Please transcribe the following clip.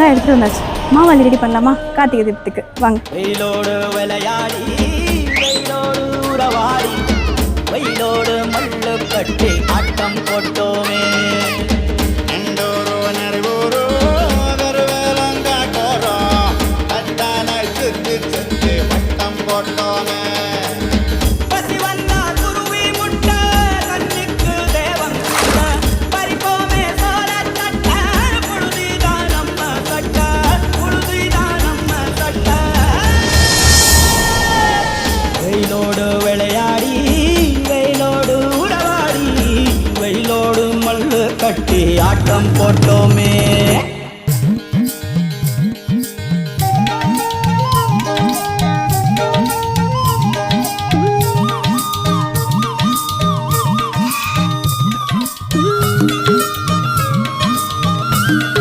வெங்காயம் எடுத்து வந்தாச்சு. மாவாளி ரெடி பண்ணலாமா? கார்த்திகை தீபத்துக்கு. வாங்க. ஆட்டம் போட்டோமே போட்டோமே. కట్టి ఆటం పొట్టోమే thank